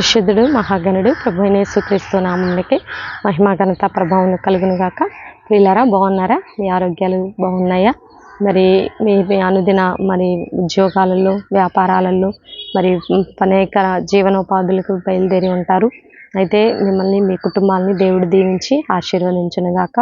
పరిశుద్ధుడు మహాగణుడు ప్రభు యేసుక్రీస్తు నామంలోకి మహిమా ఘనత ప్రభావం కలుగును గాక. వీళ్ళారా బాగున్నారా? మీ ఆరోగ్యాలు బాగున్నాయా? మరి మీ మీ అనుదిన మరి ఉద్యోగాలలో వ్యాపారాలలో మరి అనేక జీవనోపాధులకు బయలుదేరి ఉంటారు. అయితే మిమ్మల్ని మీ కుటుంబాలని దేవుడు దీవించి ఆశీర్వదించును గాక.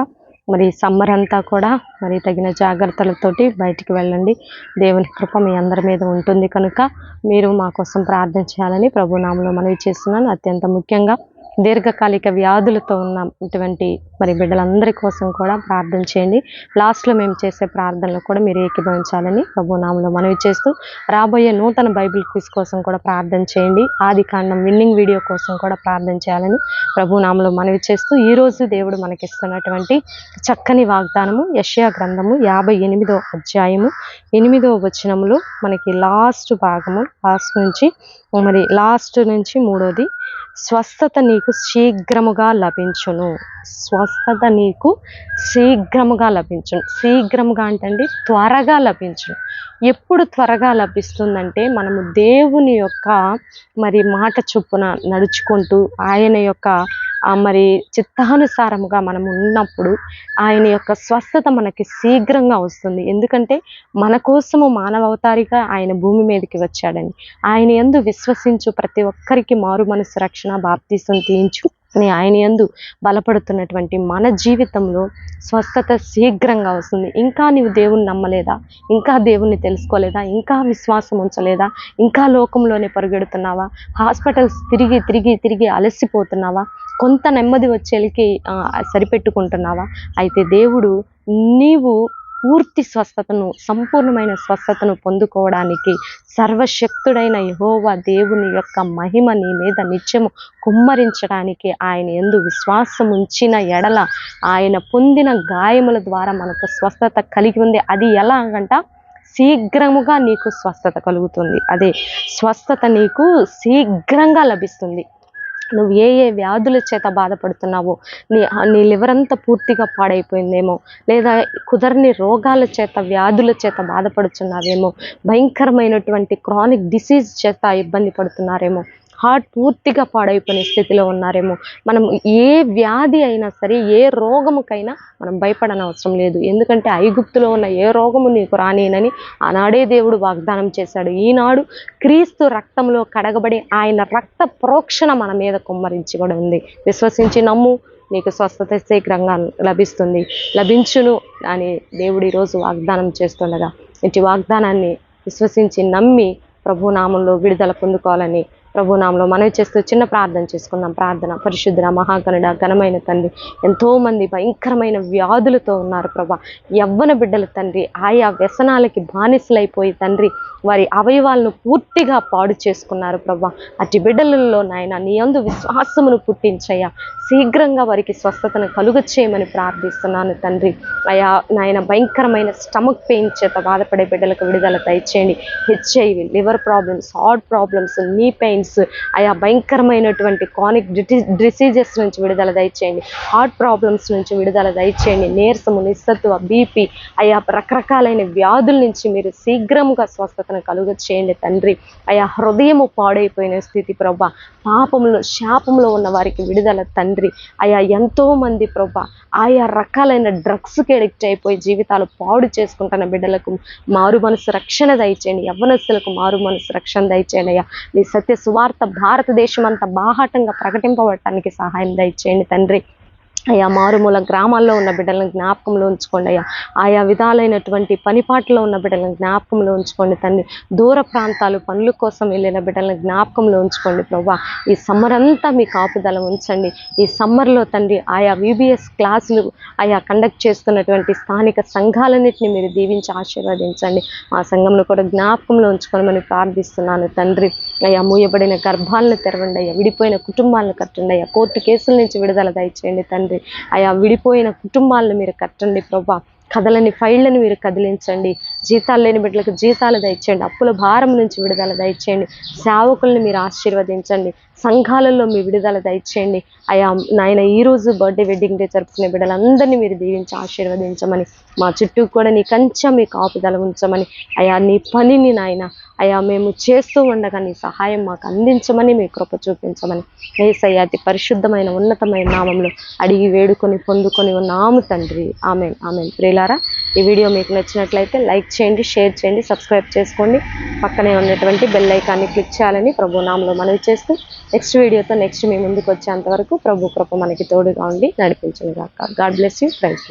మరి సమ్మర్ అంతా కూడా మరి తగిన జాగ్రత్తలతోటి బయటికి వెళ్ళండి. దేవుని కృప మీ అందరి మీద ఉంటుంది కనుక మీరు మా కోసం ప్రార్థన చేయాలని ప్రభునామంలో మనవి చేస్తున్నాను. అత్యంత ముఖ్యంగా దీర్ఘకాలిక వ్యాధులతో ఉన్నటువంటి మరి బిడ్డలందరి కోసం కూడా ప్రార్థన చేయండి. లాస్ట్లో మేము చేసే ప్రార్థనలు కూడా మీరు ఏకీభవించాలని ప్రభునామంలో మనవి చేస్తూ రాబోయే నూతన బైబిల్ క్విజ్ కోసం కూడా ప్రార్థన చేయండి. ఆది కాండం విన్నింగ్ వీడియో కోసం కూడా ప్రార్థన చేయాలని ప్రభునామంలో మనవి చేస్తూ ఈ రోజు దేవుడు మనకిస్తున్నటువంటి చక్కని వాగ్దానము యషయా గ్రంథము యాభై ఎనిమిదో అధ్యాయము ఎనిమిదో వచనములో మనకి లాస్ట్ భాగము లాస్ట్ నుంచి మరి లాస్ట్ నుంచి మూడోది స్వస్థత నీకు శీఘ్రముగా లభించును. స్వస్థత నీకు శీఘ్రముగా లభించును. శీఘ్రముగా అంటే త్వరగా లభించును. ఎప్పుడు త్వరగా లభిస్తుందంటే మనము దేవుని యొక్క మరి మాట చొప్పున నడుచుకుంటూ ఆయన యొక్క మరి చిత్తానుసారముగా మనం ఉన్నప్పుడు ఆయన యొక్క స్వస్థత మనకి శీఘ్రంగా వస్తుంది. ఎందుకంటే మన కోసము మానవతారిగా ఆయన భూమి మీదకి వచ్చాడని ఆయన ఎందు విశ్వసించు ప్రతి ఒక్కరికి మారు మనసు రక్షణ బాప్తీసం తీయించు. అని ఆయన యందు బలపడుతున్నటువంటి మన జీవితంలో స్వస్థత శీఘ్రంగా వస్తుంది. ఇంకా నీవు దేవుని నమ్మలేదా? ఇంకా దేవుణ్ణి తెలుసుకోలేదా? ఇంకా విశ్వాసం ఉంచలేదా? ఇంకా లోకంలోనే పరుగెడుతున్నావా? హాస్పిటల్స్ తిరిగి తిరిగి తిరిగి అలసిపోతున్నావా? కొంత నెమ్మది వచ్చేకి సరిపెట్టుకుంటున్నావా? అయితే దేవుడు నీవు పూర్తి స్వస్థతను సంపూర్ణమైన స్వస్థతను పొందుకోవడానికి సర్వశక్తుడైన యహోవా దేవుని యొక్క మహిమ నీ మీద నిత్యము కుమ్మరించడానికి ఆయన ఎందు విశ్వాసం ఉంచిన ఎడల ఆయన పొందిన గాయముల ద్వారా మనకు స్వస్థత కలిగి ఉంది. అది ఎలాగంట శీఘ్రముగా నీకు స్వస్థత కలుగుతుంది. అదే స్వస్థత నీకు శీఘ్రంగా లభిస్తుంది. నువ్వు ఏ ఏ వ్యాధుల చేత బాధపడుతున్నావో నీ నీ లివర్ అంతా పూర్తిగా పాడైపోయిందేమో లేదా కుదరని రోగాల చేత వ్యాధుల చేత బాధపడుతున్నావేమో భయంకరమైనటువంటి క్రానిక్ డిసీజ్ చేత ఇబ్బంది పడుతున్నారేమో హార్ట్ పూర్తిగా పాడైపోయిన స్థితిలో ఉన్నారేమో. మనం ఏ వ్యాధి అయినా సరే ఏ రోగముకైనా మనం భయపడని అవసరం లేదు. ఎందుకంటే ఐగుప్తులో ఉన్న ఏ రోగము నీకు రానేనని ఆనాడే దేవుడు వాగ్దానం చేశాడు. ఈనాడు క్రీస్తు రక్తంలో కడగబడి ఆయన రక్త ప్రోక్షణ మన మీద కుమ్మరించి కూడా ఉంది. విశ్వసించి నమ్ము నీకు స్వస్థత శీఘ్రంగా లభిస్తుంది. లభించును అని దేవుడు ఈరోజు వాగ్దానం చేస్తుండగా ఇటు వాగ్దానాన్ని విశ్వసించి నమ్మి ప్రభునామంలో విడుదల పొందుకోవాలని ప్రభునామంలో మనవి చేస్తూ చిన్న ప్రార్థన చేసుకుందాం. ప్రార్థన పరిశుద్ధ మహాకనుడ ఘనమైన తండ్రి ఎంతోమంది భయంకరమైన వ్యాధులతో ఉన్నారు ప్రభా. యవ్వన బిడ్డల తండ్రి ఆయా వ్యసనాలకి బానిసలైపోయి తండ్రి వారి అవయవాలను పూర్తిగా పాడు చేసుకున్నారు ప్రభా. అటు బిడ్డలలో నాయన నీ అందు విశ్వాసమును పుట్టించయ్యా. శీఘ్రంగా వారికి స్వస్థతను కలుగ చేయమని ప్రార్థిస్తున్నాను తండ్రి. అయా నాయన భయంకరమైన స్టమక్ పెయిన్ చేత బాధపడే బిడ్డలకు విడుదల దయచేయండి. HIV liver problems heart problems knee pains ఆయా భయంకరమైనటువంటి కానిక్ డిసీజెస్ నుంచి విడుదల దయచేయండి. హార్ట్ ప్రాబ్లమ్స్ నుంచి విడుదల దయచేయండి. నీరసము నిస్సత్వ బీపీ ఆయా రకరకాలైన వ్యాధుల నుంచి మీరు శీఘ్రంగా స్వస్థతను కలుగ చేయండి తండ్రి. ఆయా హృదయము పాడైపోయిన స్థితి ప్రభా. పాపంలో శాపంలో ఉన్న వారికి విడుదల తండ్రి. ఆయా ఎంతో మంది ప్రభా ఆయా రకాలైన డ్రగ్స్కి అడిక్ట్ అయిపోయి జీవితాలు పాడు చేసుకుంటున్న బిడ్డలకు మారు మనసు రక్షణ దయచేయండి. యవ్వనస్తులకు మారు మనసు రక్షణ దయచేయండి అయ్యా. నీ సత్య సువార్త భారతదేశం అంతా బాహాటంగా ప్రకటింపబడటానికి సహాయం దయచేయండి తండ్రి. అయ్యా మారుమూల గ్రామాల్లో ఉన్న బిడ్డలను జ్ఞాపకంలో ఉంచుకోండి అయ్యా. ఆయా విధాలైనటువంటి పనిపాట్లో ఉన్న బిడ్డలను జ్ఞాపకంలో ఉంచుకోండి తండ్రి దూర ప్రాంతాలు పనుల కోసం వెళ్ళిన బిడ్డలను జ్ఞాపకంలో ఉంచుకోండి ప్రభా. ఈ సమ్మర్ అంతా మీ కాపుదల ఉంచండి. ఈ సమ్మర్లో తండ్రి ఆయా విబిఎస్ క్లాసులు ఆయా కండక్ట్ చేస్తున్నటువంటి స్థానిక సంఘాలన్నింటినీ మీరు దీవించి ఆశీర్వదించండి. ఆ సంఘంలో కూడా జ్ఞాపకంలో ఉంచుకోమని ప్రార్థిస్తున్నాను తండ్రి. అయ్యా మూయబడిన గర్భాలను తెరవండి అయ్యా. విడిపోయిన కుటుంబాలను కట్టండి అయ్యా. కోర్టు కేసుల నుంచి విడుదల దయచేయండి తండ్రి. ఆయా విడిపోయిన కుటుంబాలను మీరు కట్టండి ప్రభా. కథలని ఫైళ్ళని మీరు కదిలించండి. జీతాలు లేని బిడ్డలకు జీతాలు దయచేయండి. అప్పుల భారం నుంచి విడుదల దయచేయండి. సేవకుల్ని మీరు ఆశీర్వదించండి. సంఘాలలో మీ విడుదల దయచేయండి. అయా నాయన ఈరోజు బర్త్డే వెడ్డింగ్ డే జరుపుకునే బిడ్డలందరినీ మీరు దీవించి ఆశీర్వదించమని మా చుట్టూ కూడా నీ కంచెం మీ కాపుదల ఉంచమని అయా నీ పనిని నాయన అయా మేము చేస్తూ ఉండగా నీ సహాయం మాకు అందించమని మీ కృప చూపించమని ఏసయ్య అతి పరిశుద్ధమైన ఉన్నతమైన నామంలో అడిగి వేడుకొని పొందుకొని ఉన్నాము తండ్రి. ఆమె ఆమె ప్రేలారా ఈ వీడియో మీకు నచ్చినట్లయితే లైక్ చేయండి షేర్ చేయండి సబ్స్క్రైబ్ చేసుకోండి. పక్కనే ఉన్నటువంటి బెల్ ఐకాన్ని క్లిక్ చేయాలని ప్రభు నామలో మనవి చేస్తూ నెక్స్ట్ వీడియోతో నెక్స్ట్ మీ ముందుకు వచ్చేంత వరకు ప్రభు కృప మనకి తోడుగా ఉండి నడిపించను గాక గాడ్ బ్లెస్ యూ. ఫ్రెండ్స్